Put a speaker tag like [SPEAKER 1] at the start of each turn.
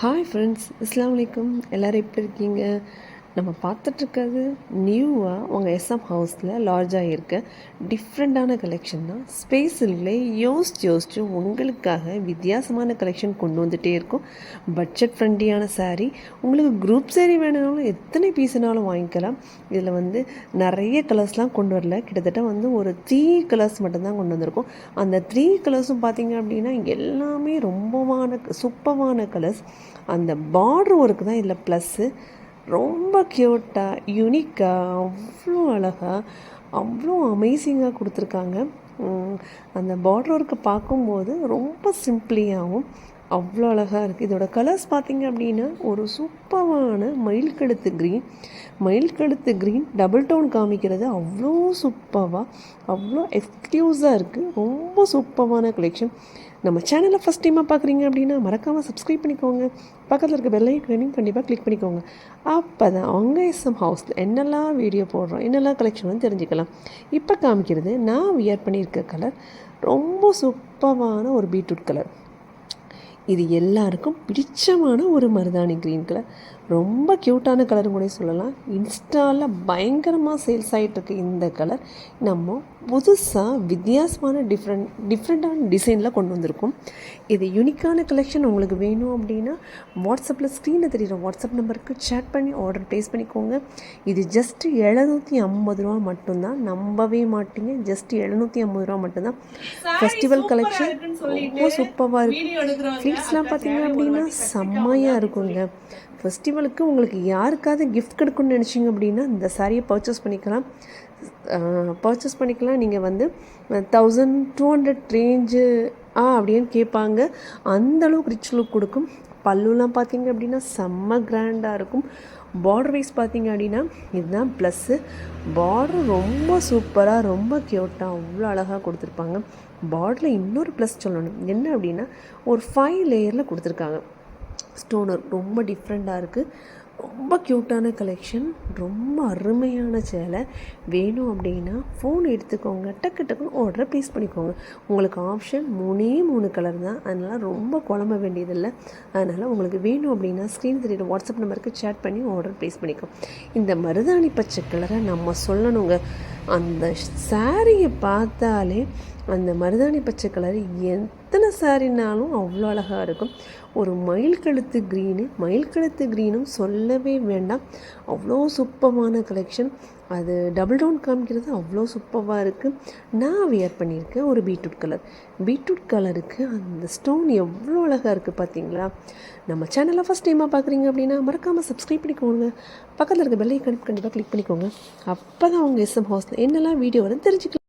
[SPEAKER 1] Hi friends அஸ்ஸலாமு வலைக்கம் எல்லோரும் எப்படி இருக்கீங்க? நம்ம பார்த்துட்ருக்கிறது நியூவாக உங்கள் எஸ்எம் ஹவுஸில் லார்ஜ் ஆகியிருக்க டிஃப்ரெண்ட்டான கலெக்ஷன் தான். ஸ்பேஸ் யோசிச்சு யோசிச்சு உங்களுக்காக வித்தியாசமான கலெக்ஷன் கொண்டு வந்துகிட்டே இருக்கும். பட்ஜெட் ஃப்ரெண்ட்லியான சாரீ உங்களுக்கு குரூப் சாரீ வேணுனாலும் எத்தனை பீஸ்னாலும் வாங்கிக்கலாம். இதில் வந்து நிறைய கலர்ஸ்லாம் கொண்டு வரல. கிட்டத்தட்ட வந்து ஒரு த்ரீ கலர்ஸ் மட்டும்தான் கொண்டு வந்திருக்கோம். அந்த த்ரீ கலர்ஸும் பார்த்தீங்க அப்படின்னா எல்லாமே ரொம்பவான சூப்பமான கலர்ஸ் அந்த பார்டர் ஒர்க்கு தான் இதில் ப்ளஸ்ஸு ரொம்ப க்யூட்டாக யூனிக்காக அவ்வளோ அழகாக அவ்வளோ அமேசிங்காக கொடுத்துருக்காங்க. அந்த பார்டர் ஒர்க்கை பார்க்கும்போது ரொம்ப சிம்பிளியாகவும் அவ்வளோ அழகாக இருக்குது இதோட கலர்ஸ் பார்த்திங்க அப்படின்னா ஒரு சூப்பரான மயில் கழுத்து க்ரீன் மயில் கழுத்து க்ரீன் டபுள் டவுன் காமிக்கிறது அவ்வளோ சூப்பராக அவ்வளோ எக்ஸ்க்ளூஸாக இருக்குது ரொம்ப சூப்பரான கலெக்ஷன் நம்ம சேனலை ஃபஸ்ட் டைமாக பார்க்குறீங்க அப்படின்னா மறக்காமல் சப்ஸ்கிரைப் பண்ணிக்கோங்க. பக்கத்தில் இருக்க பெல் ஐக்கனையும் கண்டிப்பாக கிளிக் பண்ணிக்கோங்க. அப்போ தான் அவங்க எஸ்எம் ஹவுஸில் என்னெல்லாம் வீடியோ போடுறோம் என்னெல்லாம் கலெக்ஷன் தெரிஞ்சுக்கலாம். இப்போ காமிக்கிறது நான் வியர் பண்ணியிருக்க கலர் ரொம்ப சூப்பரான ஒரு பீட்ரூட் கலர் இது எல்லாருக்கும் பிடிச்சமான ஒரு மருதாணி க்ரீன் கலர் ரொம்ப க்யூட்டான கலரும் கூட சொல்லலாம். இன்ஸ்டாவில் பயங்கரமாக சேல்ஸ் ஆகிட்டுருக்கு இந்த கலர் நம்ம புதுசாக வித்தியாசமான டிஃப்ரெண்ட் டிஃப்ரெண்ட்டான டிசைனில் கொண்டு வந்திருக்கோம். இது யூனிக்கான கலெக்ஷன் உங்களுக்கு வேணும் அப்படின்னா வாட்ஸ்அப்பில் ஸ்க்ரீனில் தெரியுற வாட்ஸ்அப் நம்பருக்கு சேட் பண்ணி ஆர்டர் ப்ளேஸ் பண்ணிக்கோங்க. இது ஜஸ்ட் எழுநூற்றி ஐம்பது ரூபா மட்டும்தான். நம்பவே மாட்டீங்க. ஜஸ்ட் எழுநூற்றி ஐம்பது ரூபா மட்டும்தான். ஃபெஸ்டிவல் கலெக்ஷன் ரொம்ப சூப்பராக இருக்குது ஃப்ளீட்ஸ்லாம் பார்த்தீங்க அப்படின்னா செம்மையாக இருக்குங்க. ஃபெஸ்டிவலுக்கு உங்களுக்கு யாருக்காவது கிஃப்ட் கொடுக்கணும்னு நினச்சிங்க அப்படின்னா இந்த சாரியை பர்ச்சேஸ் பண்ணிக்கலாம். பர்ச்சேஸ் பண்ணிக்கலாம். நீங்கள் வந்து தௌசண்ட் டூ ஹண்ட்ரட் ரேஞ்சு ஆ அப்படின்னு கேட்பாங்க. அந்த அளவுக்கு ரிச் லுக் கொடுக்கும். பல்லுலாம் பார்த்தீங்க அப்படின்னா செம்ம கிராண்டாக இருக்கும். பார்டர் வைஸ் பார்த்தீங்க அப்படின்னா இதுதான் ப்ளஸ்ஸு பார்டர் ரொம்ப சூப்பராக ரொம்ப க்யூட்டாக அவ்வளோ அழகாக கொடுத்துருப்பாங்க. பார்டரில் இன்னொரு ப்ளஸ் சொல்லணும். என்ன அப்படின்னா ஒரு ஃபைவ் லேயரில் கொடுத்துருக்காங்க. ஸ்டோனர் ரொம்ப டிஃப்ரெண்ட்டாக இருக்குது ரொம்ப க்யூட்டான கலெக்ஷன் ரொம்ப அருமையான சேலை. வேணும் அப்படின்னா ஃபோன் எடுத்துக்கோங்க. டக்கு டக்குன்னு ஆர்டரை ப்ளேஸ் பண்ணிக்கோங்க. உங்களுக்கு ஆப்ஷன் மூணே மூணு கலர் தான். அதனால் ரொம்ப குழம்ப வேண்டியதில்லை. அதனால் உங்களுக்கு வேணும் அப்படின்னா ஸ்க்ரீன் தெரியுற வாட்ஸ்அப் நம்பருக்கு சேட் பண்ணி ஆர்டர் ப்ளேஸ் பண்ணிக்கோ. இந்த மருதாணி பச்சை கலரை நம்ம சொல்லணுங்க. அந்த சாரியை பார்த்தாலே அந்த மருதாணி பச்சை கலர் எத்தனை சாரினாலும் அவ்வளோ அழகாக இருக்கும். ஒரு மயில் கழுத்து க்ரீனு மயில் கழுத்து க்ரீனும் சொல்லவே வேண்டாம். அவ்வளோ சூப்பரான கலெக்ஷன் அது டபுள் டவுன் காமிக்கிறது அவ்வளோ சூப்பராக இருக்குது நான் வியர் பண்ணியிருக்கேன் ஒரு பீட்ரூட் கலர் பீட்ரூட் கலருக்கு அந்த ஸ்டோன் எவ்வளோ அழகாக இருக்குது பார்த்தீங்களா? நம்ம சேனலை ஃபஸ்ட் டைமாக பார்க்குறீங்க அப்படின்னா மறக்காமல் சப்ஸ்கிரைப் பண்ணிக்கோங்க. பக்கத்தில் இருக்க பெல்லை கண்டிப்பாக கிளிக் பண்ணிக்கோங்க. அப்போ தான் உங்கள் எஸ்எம் ஹவுஸில் என்னெல்லாம் வீடியோ வரும்னு தெரிஞ்சுக்கலாம்.